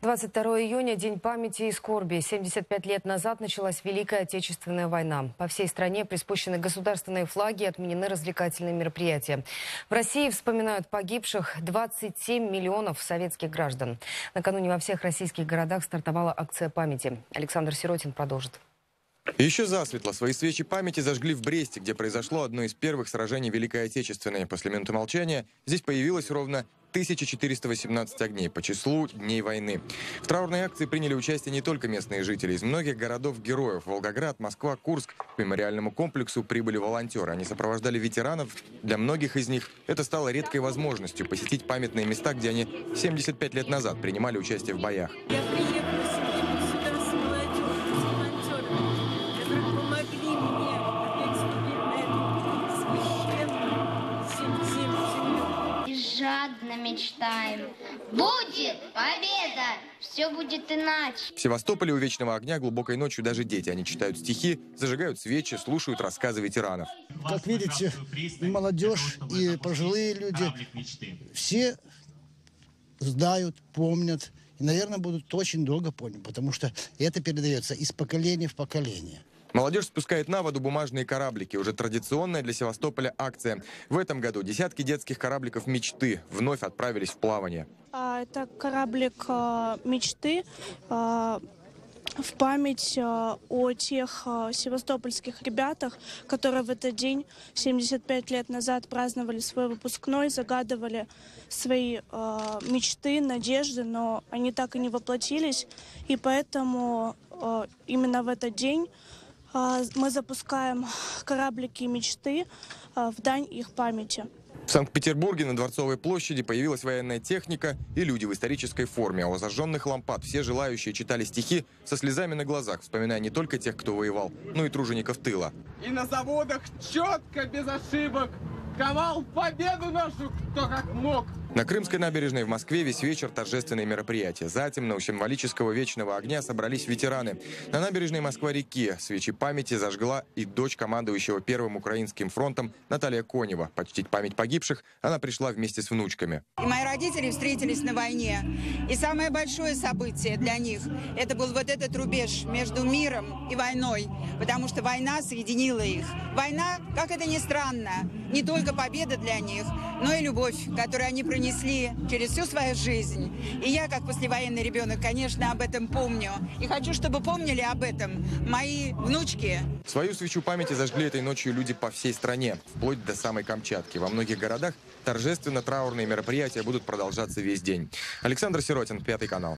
22 июня – День памяти и скорби. 75 лет назад началась Великая Отечественная война. По всей стране приспущены государственные флаги, отменены развлекательные мероприятия. В России вспоминают погибших 27 миллионов советских граждан. Накануне во всех российских городах стартовала акция памяти. Александр Сиротин продолжит. Еще засветло свои свечи памяти зажгли в Бресте, где произошло одно из первых сражений Великой Отечественной. После минуты молчания здесь появилось ровно 1418 огней по числу дней войны. В траурной акции приняли участие не только местные жители. Из многих городов-героев – Волгоград, Москва, Курск – к мемориальному комплексу прибыли волонтеры. Они сопровождали ветеранов. Для многих из них это стало редкой возможностью посетить памятные места, где они 75 лет назад принимали участие в боях. Я жадно мечтаем. Будет победа! Все будет иначе. В Севастополе у Вечного огня глубокой ночью даже дети. Они читают стихи, зажигают свечи, слушают рассказы ветеранов. Как видите, и молодежь, и пожилые люди, все знают, помнят. И, наверное, будут очень долго помнить, потому что это передается из поколения в поколение. Молодежь спускает на воду бумажные кораблики. Уже традиционная для Севастополя акция. В этом году десятки детских корабликов «Мечты» вновь отправились в плавание. А, Это кораблик а, мечты а, в память о тех севастопольских ребятах, которые в этот день 75 лет назад праздновали свой выпускной, загадывали свои мечты, надежды, но они так и не воплотились. И поэтому именно в этот день мы запускаем кораблики мечты а, в дань их памяти. В Санкт-Петербурге на Дворцовой площади появилась военная техника и люди в исторической форме. А у зажженных лампад все желающие читали стихи со слезами на глазах, вспоминая не только тех, кто воевал, но и тружеников тыла. И на заводах четко, без ошибок, ковал победу нашу, кто как мог. На Крымской набережной в Москве весь вечер торжественные мероприятия. Затем у символического вечного огня собрались ветераны. На набережной Москва-реки свечи памяти зажгла и дочь командующего Первым Украинским фронтом Наталья Конева. Почтить память погибших она пришла вместе с внучками. И мои родители встретились на войне. И самое большое событие для них – это был вот этот рубеж между миром и войной. Потому что война соединила их. Война, как это ни странно, не только победа для них, но и любовь, которую они пронесли через всю свою жизнь. И я, как послевоенный ребенок, конечно, об этом помню. И хочу, чтобы помнили об этом мои внучки. Свою свечу памяти зажгли этой ночью люди по всей стране, вплоть до самой Камчатки. Во многих городах торжественно траурные мероприятия будут продолжаться весь день. Александр Сиротин, Пятый канал.